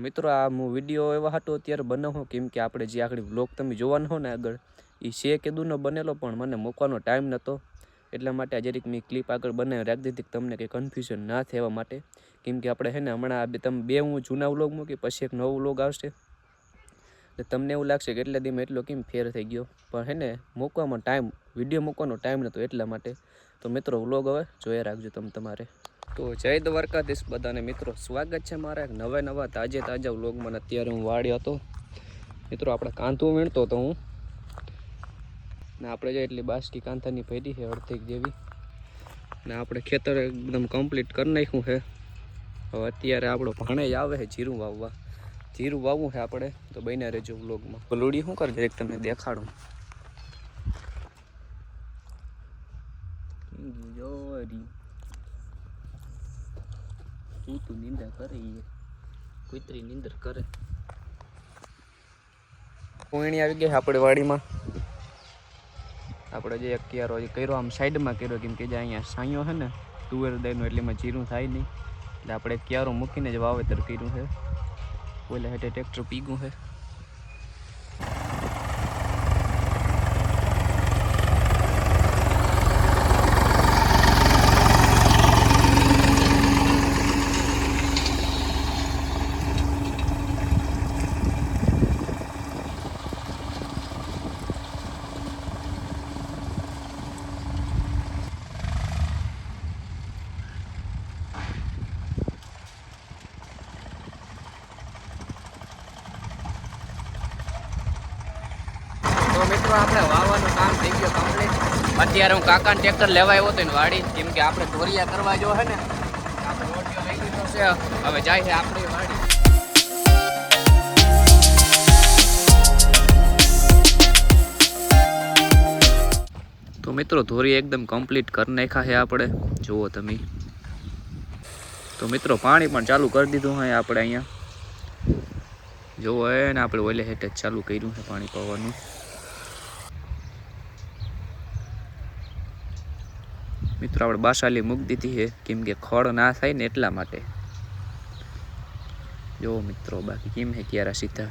મિત્રો, આ હું વીડિયો એવા હતો અત્યારે બનાવું કેમ કે આપણે જે આગળ વ્લોગ તમે જોવાનો હો ને આગળ, એ છે કે બનેલો, પણ મને મૂકવાનો ટાઈમ નહોતો. એટલા માટે આજે રીક મેં ક્લિપ આગળ બનાવી રાખી દીધી, કે તમને કંઈ કન્ફ્યુઝન ના થાય માટે. કેમ કે આપણે છે ને હમણાં આ બે, તમે બે હું જૂના વ્લોગ મૂકી, પછી એક નવો વ્લોગ આવશે. એટલે તમને એવું લાગશે કે એટલા દીમાં એટલો કેમ ફેર થઈ ગયો. પણ હે ને મૂકવામાં ટાઈમ વીડિયો મૂકવાનો ટાઈમ નહોતો એટલા માટે. તો મિત્રો વ્લોગ હવે જોયા રાખજો તમે તમારે. તો જય દ્વારકાધીશ બધાને. મિત્રો, સ્વાગત છે મારા એક નવા નવા તાજે તાજા વ્લોગમાં. અત્યારે હું વાળ્યો હતો. મિત્રો, આપણે કાંથું વીણતો હતો હું. ને આપણે જે એટલી બાસકી કાંથાની ભેરી છે, અડધીક જેવી. ને આપણે ખેતર એકદમ કમ્પ્લીટ કરી નાખ્યું છે. હવે અત્યારે આપણો ભાણે જ આવે છે જીરું વાવવા. જીરું વાવવું છે આપણે. તો બન્યા રહેજો વ્લોગમાં. પલુડી શું કરજો? એક તમને દેખાડું. જોરી. તું તું નિંદા કરે ઈ કુતરી નિંદર કરે કોઈણી આવી ગઈ આપણે વાડીમાં. આપણે જે એક કર્યો, આમ સાઈડમાં કર્યો, કેમ કે જે અહીંયા સાંયો છે ને, તુવેર દઈનું એટલે એમાં જીરું થાય નહીં. એટલે આપણે ક્યારો મૂકીને જ વાવેતર કર્યું છે. ઓલા હેઠે ટ્રેક્ટર પીગું છે. મિત્રો, આપણે વાવવાનું કામ થઈ ગયું કમ્પ્લીટ અત્યારે હું કાકાને ટ્રેક્ટર લેવા આવ્યો હતો ને વાડી કેમ કે આપણે ઢોરિયા કરવા જો હે ને હવે જાય છે આપણી વાડી. તો મિત્રો ધોરી એકદમ કમ્પ્લીટ કરી નાખ્યા છે આપણે. જુઓ તમે. તો મિત્રો, પાણી પણ ચાલુ કરી દીધું હોય આપણે અહીંયા. જોવો એને આપણે ઓલે હેઠે ચાલુ કર્યું છે પાણી પાવાનું મિત્રો, આપણે બાસાલી મૂકી દીધી છે. કેમ કે ખડ ના થાય ને એટલા માટે. જો મિત્રો, બાકી કેમ હે ક્યારે સીધા?